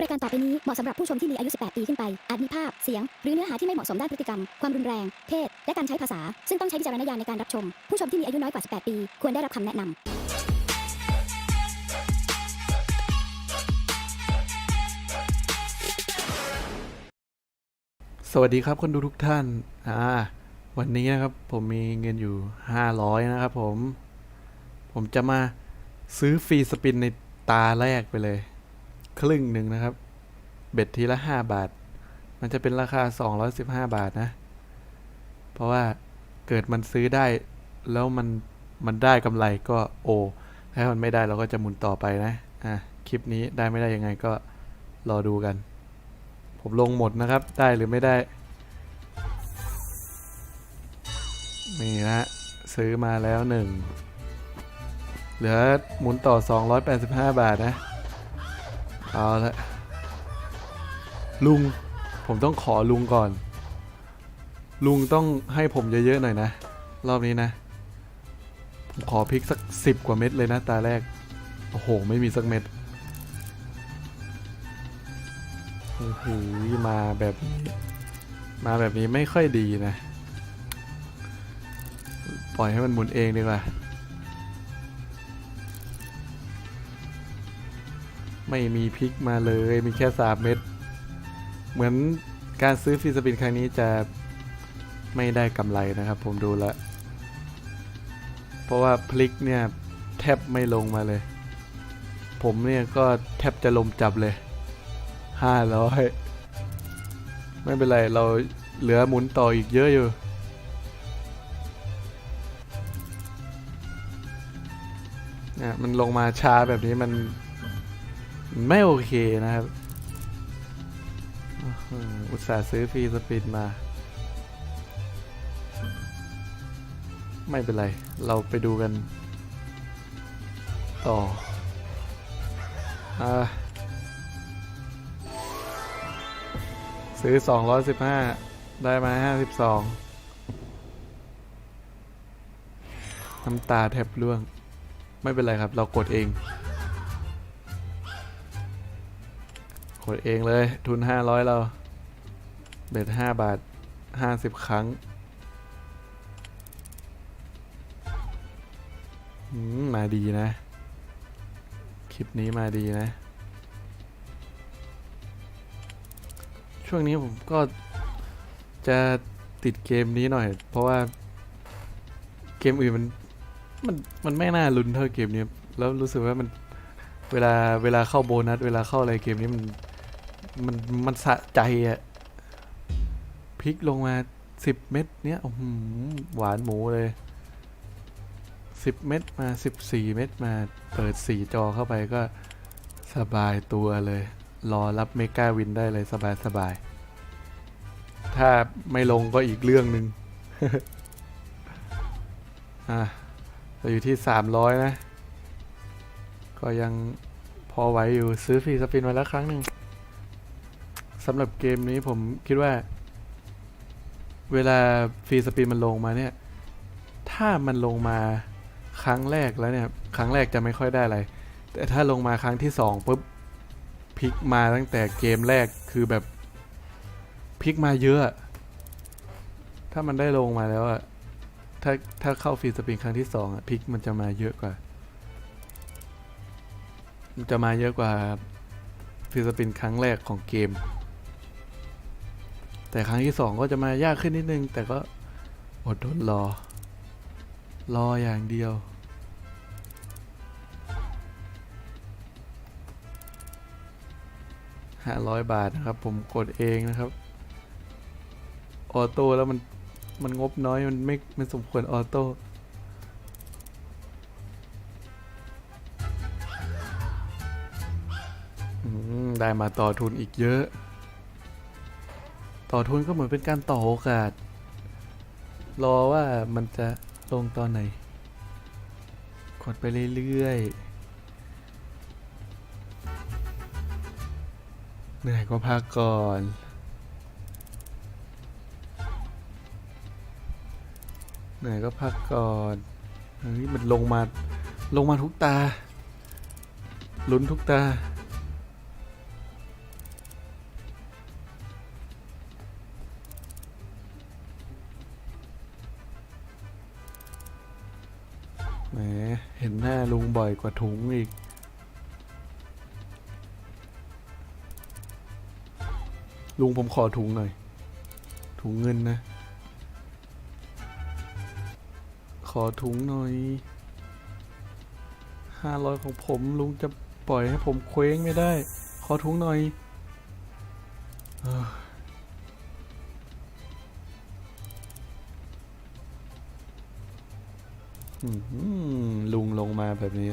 รายการต่อไปนี้เหมาะสำหรับผู้ชมที่มีอายุ 18 ปีขึ้นไป อาจมีภาพ เสียง หรือเนื้อหาที่ไม่เหมาะสมด้านพฤติกรรม ความรุนแรง เพศ และการใช้ภาษา ซึ่งต้องใช้วิจารณญาณในการรับชม ผู้ชมที่มีอายุน้อยกว่า 18 ปี ควรได้รับคำแนะนำสวัสดีครับคนดูทุกท่าน อ่า วันนี้นะครับผมมีเงินอยู่ห้าร้อยนะครับผม ผมจะมาซื้อฟรีสปินในตาแรกไปเลย ครึ่งหนึ่งนะครับ เบ็ดทีละห้าบาท มันจะเป็นราคาสองร้อยสิบห้าบาทนะ เพราะว่าเกิดมันซื้อได้ แล้วมันมันได้กำไรก็โอ ถ้ามันไม่ได้เราก็จะหมุนต่อไปนะ อะ คลิปนี้ได้ไม่ได้ยังไงก็รอดูกัน ผมลงหมดนะครับ ได้หรือไม่ได้ นี่นะ ซื้อมาแล้วหนึ่ง เหลือหมุนต่อ 285 บาทนะ เอาละลุง ผมต้องขอลุงก่อน ลุงต้องให้ผมเยอะๆหน่อยนะ รอบนี้นะ ผมขอพริกสักสิบกว่าเม็ดเลยนะ ตาแรก โอ้โห ไม่มีสักเม็ดโอ้โหมาแบบนี้มาแบบนี้ไม่ค่อยดีนะ ปล่อยให้มันหมุนเองดีกว่า ไม่มีพลิกมาเลยมีแค่สามเม็ดเหมือนการซื้อฟีสปินครั้งนี้จะไม่ได้กำไรนะครับ ผมดูแล้วเพราะว่าพลิกเนี่ยแทบไม่ลงมาเลย ผมเนี่ยก็แทบจะลมจับเลยห้าร้อยไม่เป็นไรเราเหลือหมุนต่ออีกเยอะอยู่เนี่ยมันลงมาช้าแบบนี้มัน ไม่โอเคนะครับอุตส่าห์ซื้อฟรีสปินมา ไม่เป็นไร เราไปดูกัน ต่ออ่ซื้อ 215 ได้มา 52 น้ำตาแทบร่วง ไม่เป็นไรครับ เรากดเอง กดเองเลยทุน 500 เรา เบ็ด5บาท 50 ครั้งมมาดีนะ คลิปนี้มาดีนะ ช่วงนี้ผมก็จะติดเกมนี้หน่อย เพราะว่าเกมอื่นมันมันมันไม่น่าลุ้นเท่าเกมนี้ แล้วรู้สึกว่ามันเวลาเวลาเข้าโบนัส เวลาเข้าอะไรเกมนี้มัน มันมันสะใจอะพลิกลงมาสิบเม็ดเนี้ยหหวานหมูเลยสิบเม็ดมาสิบสี่เม็ดมาเปิดสี่จอเข้าไปก็สบายตัวเลย รอรับเมกาวินได้เลยสบายสบายถ้าไม่ลงก็อีกเรื่องหนึ่งอะเราอยู่ที่สามร้อยนะ ก็ยังพอไหวอยู่ซื้อฟรีสปินมาแล้วครั้งหนึ่ง สำหรับเกมนี้ผมคิดว่า เวลาฟรีสปินมันลงมาเนี่ย ถ้ามันลงมาครั้งแรกแล้วเนี่ย ครั้งแรกจะไม่ค่อยได้อะไร แต่ถ้าลงมาครั้งที่สองปุ๊บพลิกมาตั้งแต่เกมแรกคือแบบพลิกมาเยอะ ถ้ามันได้ลงมาแล้วอะถ้าถ้าเข้าฟรีสปินครั้งที่สองอะพลิกมันจะมาเยอะกว่า มันจะมาเยอะกว่าฟรีสปินครั้งแรกของเกม แต่ครั้งที่สองก็จะมายากขึ้นนิดนึง แต่ก็อดทนรอ รออย่างเดียว ห้าร้อยบาทนะครับ ผมกดเองนะครับ ออโต้แล้วมัน มันงบน้อย มันไม่ไม่สมควรออโต้ได้มาต่อทุนอีกเยอะ ต่อทุนก็เหมือนเป็นการต่อโอกาส รอว่ามันจะลงตอนไหน กดไปเรื่อยๆเหนื่อยก็พักก่อนเหนื่อยก็พักก่อนเฮ้ยมันลงมาลงมาทุกตาลุ้นทุกตา เหน้าลุงบ่อยกว่าถุงอีก ลุงผมขอถุงหน่อย ถุงเงินนะ ขอถุงหน่อยห้าร้อยของผมลุงจะปล่อยให้ผมเคว้งไม่ได้ ขอถุงหน่อย ลุงลงมาแบบนี้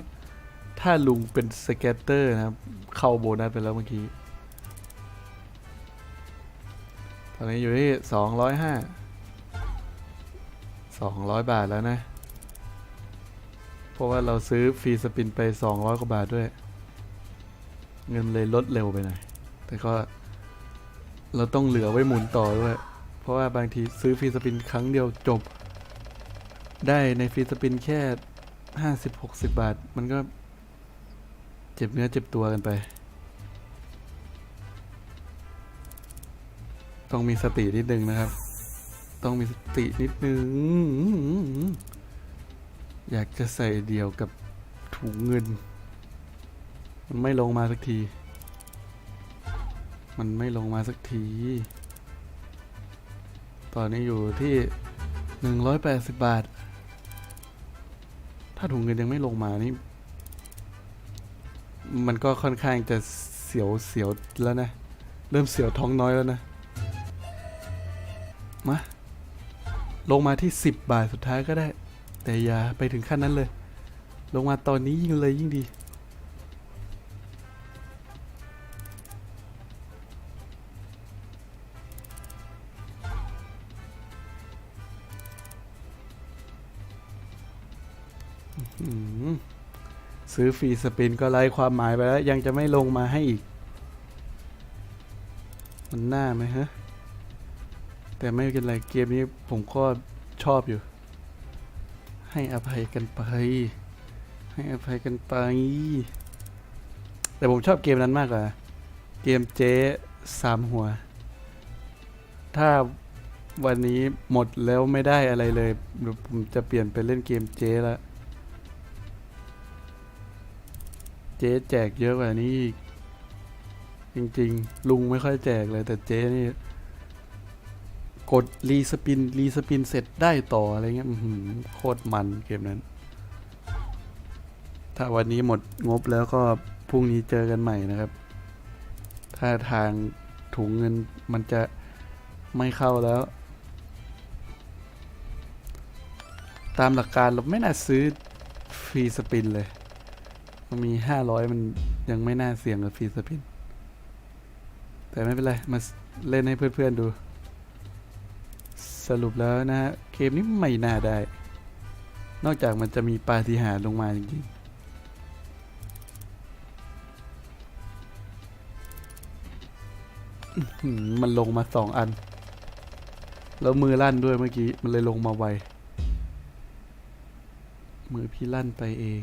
ถ้าลุงเป็นสเก็ตเตอร์นะครับ เข้าโบนัสไปแล้วเมื่อกี้ ตอนนี้อยู่ที่สองร้อยห้าสองร้อยบาทแล้วนะ เพราะว่าเราซื้อฟรีสปินไปสองร้อยกว่าบาทด้วย เงินเลยลดเร็วไปหน่อย แต่ก็เราต้องเหลือไว้หมุนต่อด้วย เพราะว่าบางทีซื้อฟรีสปินครั้งเดียวจบ ได้ในฟรีสปินแค่ห้าสิบหกสิบบาท มันก็ เจ็บเนื้อเจ็บตัวกันไป ต้องมีสตินิดนึงนะครับ ต้องมีสตินิดนึง อยากจะใส่เดี่ยวกับถุงเงิน มันไม่ลงมาสักที มันไม่ลงมาสักที ตอนนี้อยู่ที่หนึ่งร้อยแปดสิบบาท ถ้าถุงเงินยังไม่ลงมานี่ มันก็ค่อนข้างจะเสียวเสียวแล้วนะ เริ่มเสียวท้องน้อยแล้วนะ มา ลงมาที่ 10 บาทสุดท้ายก็ได้ แต่อย่าไปถึงขั้นนั้นเลย ลงมาตอนนี้ยิ่งเลยยิ่งดี ซื้อฟรีสปินก็ไร้ความหมายไปแล้ว ยังจะไม่ลงมาให้อีก มันน่าไหมฮะ แต่ไม่เป็นไรเกมนี้ผมก็ชอบอยู่ ให้อภัยกันไป ให้อภัยกันไป แต่ผมชอบเกมนั้นมากกว่า เกมเจ๊สามหัว ถ้าวันนี้หมดแล้วไม่ได้อะไรเลยเดี๋ยวผมจะเปลี่ยนไปเล่นเกมเจ๊ละ เจ๊แจกเยอะกว่านี้อีก จริงๆ ลุงไม่ค่อยแจกเลยแต่เจ๊นี่ กดรีสปินรีสปินเสร็จได้ต่ออะไรเงี้ยโคตรมันเกมนั้น ถ้าวันนี้หมดงบแล้วก็พรุ่งนี้เจอกันใหม่นะครับ ถ้าทางถุงเงินมันจะไม่เข้าแล้ว ตามหลักการเราไม่น่าซื้อฟรีสปินเลย มีห้าร้อยมันยังไม่น่าเสี่ยงกับฟรีสปิน แต่ไม่เป็นไร มาเล่นให้เพื่อนๆดู สรุปแล้วนะฮะเกมนี้ไม่น่าได้ นอกจากมันจะมีปาฏิหาริย์ลงมาจริงๆมันลงมาสองอัน แล้วมือลั่นด้วยเมื่อกี้ มันเลยลงมาไว มือพี่ลั่นไปเอง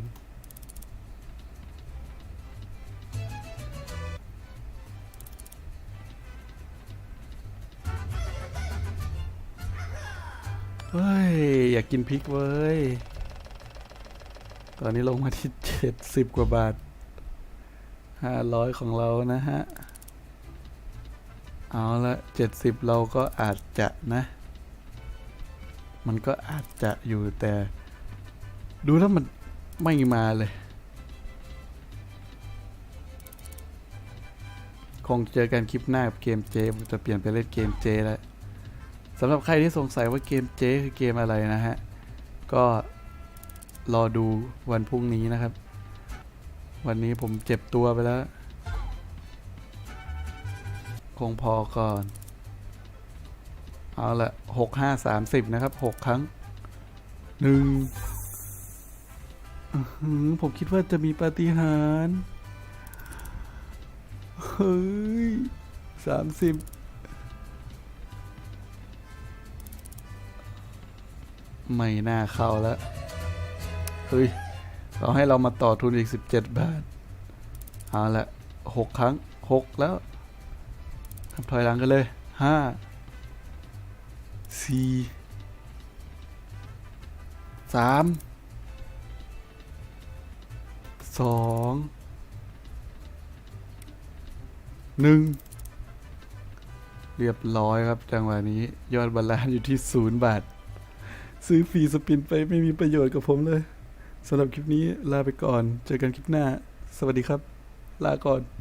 กินพริกเว้ย ตอนนี้ลงมาที่เจ็ดสิบกว่าบาทห้าร้อยของเรานะฮะ เอาละเจ็ดสิบเราก็อาจจะนะ มันก็อาจจะอยู่แต่ ดูแล้วมันไม่มาเลย คงเจอกันคลิปหน้ากับเกมเจผมจะเปลี่ยนไปเล่นเกมเจแล้ว สำหรับใครที่สงสัยว่าเกมเจ๊คือเกมอะไรนะฮะ ก็รอดูวันพรุ่งนี้นะครับ วันนี้ผมเจ็บตัวไปแล้ว คงพอก่อน เอาละหกห้าสามสิบนะครับหกครั้งหนึ่งผมคิดว่าจะมีปาฏิหาริย์เฮ้ยสามสิบ ไม่น่าเข้าแล้ว เฮ้ยเขาให้เรามาต่อทุนอีก 17 บาท เอาละหกครั้งหกแล้วนับถอยหลังกันเลยห้าสี่สามสองหนึ่งเรียบร้อยครับจังหวะนี้ยอดบาลานซ์อยู่ที่ศูนย์บาท ซื้อฟรีสปินไปไม่มีประโยชน์กับผมเลยสำหรับคลิปนี้ลาไปก่อน เจอกันคลิปหน้า สวัสดีครับ ลาก่อน